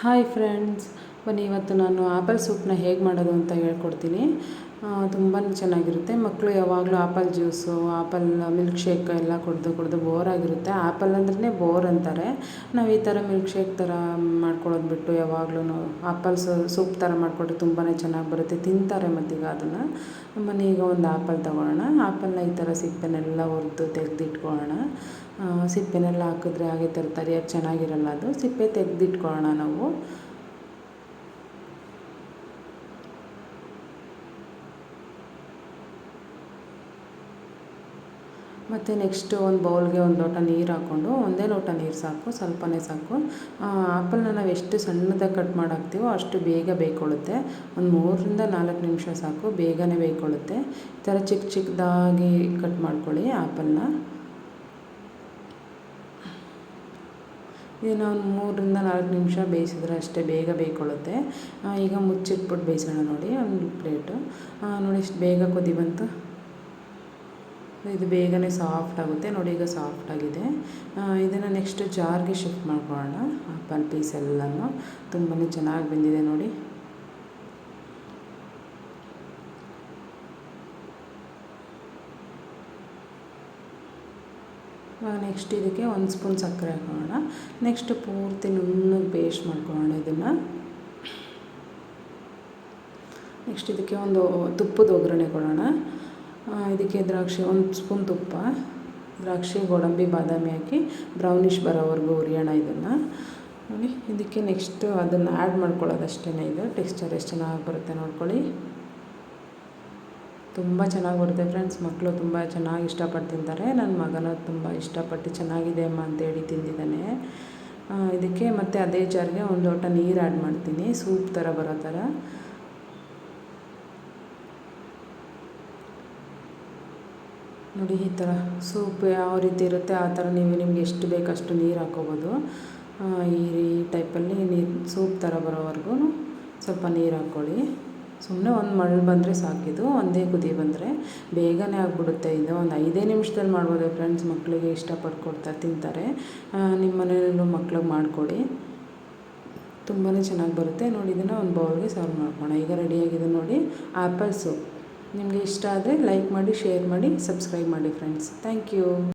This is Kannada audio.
ಹಾಯ್ ಫ್ರೆಂಡ್ಸ್ ಬನ್ನಿ, ಇವತ್ತು ನಾನು ಆಪಲ್ ಸೂಪ್ನ ಹೇಗೆ ಮಾಡೋದು ಅಂತ ಹೇಳ್ಕೊಡ್ತೀನಿ. ತುಂಬಾ ಚೆನ್ನಾಗಿರುತ್ತೆ. ಮಕ್ಕಳು ಯಾವಾಗಲೂ apple juice apple milk shake ಎಲ್ಲ ಕುಡಿದು ಕುಡಿದು ಬೋರ್ ಆಗಿರುತ್ತೆ. ಆಪಲ್ ಅಂದ್ರೆ ಬೋರ್ ಅಂತಾರೆ. ನಾವು ಈ ಥರ ಮಿಲ್ಕ್ ಶೇಕ್ ಥರ ಮಾಡ್ಕೊಳ್ಳೋದು ಬಿಟ್ಟು ಯಾವಾಗಲೂ ಆಪಲ್ ಸೂಪ್ ಥರ ಮಾಡಿಕೊಟ್ರೆ ತುಂಬಾ ಚೆನ್ನಾಗಿ ಬರುತ್ತೆ. ತಿಂತಾರೆ ಮತ್ತೀಗ ಅದನ್ನು. ಮನೆ ಈಗ ಒಂದು ಆಪಲ್ ತೊಗೊಳ್ಳೋಣ. ಆಪಲ್ನ ಈ ಥರ ಸಿಪ್ಪೆನೆಲ್ಲ ಹುರಿದು ತೆಗೆದಿಟ್ಕೊಳ್ಳೋಣ ಸಿಪ್ಪೆನೆಲ್ಲ ಹಾಕಿದ್ರೆ ಹಾಗೆ ತರಕಾರಿಯಾಗಿ ಚೆನ್ನಾಗಿರಲ್ಲ ಅದು. ಸಿಪ್ಪೆ ತೆಗೆದಿಟ್ಕೊಳ್ಳೋಣ ನಾವು. ಮತ್ತು ನೆಕ್ಸ್ಟು ಒಂದು ಬೌಲ್ಗೆ ಒಂದು ಲೋಟ ನೀರು ಹಾಕ್ಕೊಂಡು, ಒಂದೇ ಲೋಟ ನೀರು ಸಾಕು, ಸ್ವಲ್ಪನೇ ಸಾಕು. ಆ್ಯಪಲ್ನ ನಾವು ಎಷ್ಟು ಸಣ್ಣದಾಗಿ ಕಟ್ ಮಾಡಾಕ್ತೀವೋ ಅಷ್ಟು ಬೇಗ ಬೇಯ್ಕೊಳ್ಳುತ್ತೆ ಒಂದು ಮೂರರಿಂದ ನಾಲ್ಕು ನಿಮಿಷ ಸಾಕು, ಬೇಗನೆ ಬೇಯ್ಕೊಳ್ಳುತ್ತೆ ಈ ಥರ ಚಿಕ್ಕ ಚಿಕ್ಕದಾಗಿ ಕಟ್ ಮಾಡ್ಕೊಳ್ಳಿ ಆ್ಯಪಲ್ನ ಇದನ್ನು ಒಂದು ಮೂರರಿಂದ ನಾಲ್ಕು ನಿಮಿಷ ಬೇಯಿಸಿದ್ರೆ ಅಷ್ಟೇ ಬೇಗ ಬೇಯ್ಕೊಳ್ಳುತ್ತೆ. ಈಗ ಮುಚ್ಚಿಟ್ಬಿಟ್ಟು ಬೇಯಿಸೋಣ ನೋಡಿ, ಒಂದು ಪ್ಲೇಟು. ನೋಡಿ ಇಷ್ಟು ಬೇಗ ಕುದಿ ಬಂತು. ಇದು ಬೇಗನೆ ಸಾಫ್ಟ್ ಆಗುತ್ತೆ. ನೋಡಿ ಈಗ ಸಾಫ್ಟ್ ಆಗಿದೆ. ಇದನ್ನು ನೆಕ್ಸ್ಟ್ ಜಾರ್ಗೆ ಶಿಫ್ಟ್ ಮಾಡ್ಕೊಳ್ಳೋಣ ಆಪಲ್ ಪೀಸ್ ಎಲ್ಲನೂ. ತುಂಬಾ ಚೆನ್ನಾಗಿ ಬಂದಿದೆ ನೋಡಿ. ನೆಕ್ಸ್ಟ್ ಇದಕ್ಕೆ ಒಂದು ಸ್ಪೂನ್ ಸಕ್ಕರೆ ಹಾಕೋಣ. ನೆಕ್ಸ್ಟ್ ಪೂರ್ತಿ ನುಣ್ಣಗೆ ಪೇಸ್ಟ್ ಮಾಡ್ಕೊಳ್ಳೋಣ ಇದನ್ನು. ನೆಕ್ಸ್ಟ್ ಇದಕ್ಕೆ ಒಂದು ತುಪ್ಪದ ಒಗ್ಗರಣೆ ಕೊಡೋಣ. ಇದಕ್ಕೆ ದ್ರಾಕ್ಷಿ, ಒಂದು ಸ್ಪೂನ್ ತುಪ್ಪ. ದ್ರಾಕ್ಷಿ, ಗೋಡಂಬಿ, ಬಾದಾಮಿ ಹಾಕಿ ಬ್ರೌನಿಷ್ ಬರೋವರೆಗೂ ಹುರಿಯೋಣ ಇದನ್ನು. ನೋಡಿ, ಇದಕ್ಕೆ ನೆಕ್ಸ್ಟ್ ಅದನ್ನು ಆ್ಯಡ್ ಮಾಡ್ಕೊಳ್ಳೋದು ಅಷ್ಟೇ ಇದು. ಟೆಕ್ಸ್ಚರ್ ಎಷ್ಟು ಚೆನ್ನಾಗಿ ಬರುತ್ತೆ ನೋಡ್ಕೊಳ್ಳಿ. ತುಂಬ ಚೆನ್ನಾಗಿ ಬರುತ್ತೆ ಫ್ರೆಂಡ್ಸ್. ಮಕ್ಕಳು ತುಂಬ ಚೆನ್ನಾಗಿ ಇಷ್ಟಪಟ್ಟು ತಿಂತಾರೆ. ನನ್ನ ಮಗನ ತುಂಬ ಇಷ್ಟಪಟ್ಟು ಚೆನ್ನಾಗಿದೆ ಅಮ್ಮ ಅಂತೇಳಿ ತಿಂದಿದ್ದಾನೆ. ಇದಕ್ಕೆ ಮತ್ತು ಅದೇ ಜಾರಿಗೆ ಒಂದು ಲೋಟ ನೀರು ಆ್ಯಡ್ ಮಾಡ್ತೀನಿ. ಸೂಪ್ ಥರ ಬರೋ ಥರ ನೋಡಿ ಈ ಥರ ಸೂಪ್ ಯಾವ ರೀತಿ ಇರುತ್ತೆ, ಆ ಥರ ನೀವು ನಿಮ್ಗೆ ಎಷ್ಟು ಬೇಕಷ್ಟು ನೀರು ಹಾಕೋಬೋದು. ಈ ಟೈಪಲ್ಲಿ ನೀರು ಸೂಪ್ ಥರ ಬರೋವರೆಗೂ ಸ್ವಲ್ಪ ನೀರು ಹಾಕ್ಕೊಳ್ಳಿ ಸುಮ್ಮನೆ ಒಂದು ಮಳೆ ಬಂದರೆ ಸಾಕಿದು ಒಂದೇ ಕುದಿ ಬಂದರೆ. ಬೇಗನೆ ಆಗಿಬಿಡುತ್ತೆ ಇದು. ಒಂದು ಐದೇ ನಿಮಿಷದಲ್ಲಿ ಮಾಡ್ಬೋದು ಫ್ರೆಂಡ್ಸ್ ಮಕ್ಕಳಿಗೆ ಇಷ್ಟಪಟ್ಟು ತಿಂತಾರೆ. ನಿಮ್ಮ ಮನೆಯಲ್ಲೂ ಮಕ್ಳಿಗೆ ಮಾಡಿಕೊಡಿ. ತುಂಬಾ ಚೆನ್ನಾಗಿ ಬರುತ್ತೆ. ನೋಡಿ, ಇದನ್ನು ಒಂದು ಬೌಲ್ಗೆ ಸರ್ವ್ ಮಾಡ್ಕೋಣ ಈಗ ರೆಡಿಯಾಗಿದೆ ನೋಡಿ ಆ್ಯಪಲ್ಸು ನಿಮಗೆ ಇಷ್ಟ ಆದರೆ ಲೈಕ್ ಮಾಡಿ ಶೇರ್ ಮಾಡಿ ಸಬ್ಸ್ಕ್ರೈಬ್ ಮಾಡಿ ಫ್ರೆಂಡ್ಸ್ ಥ್ಯಾಂಕ್ ಯು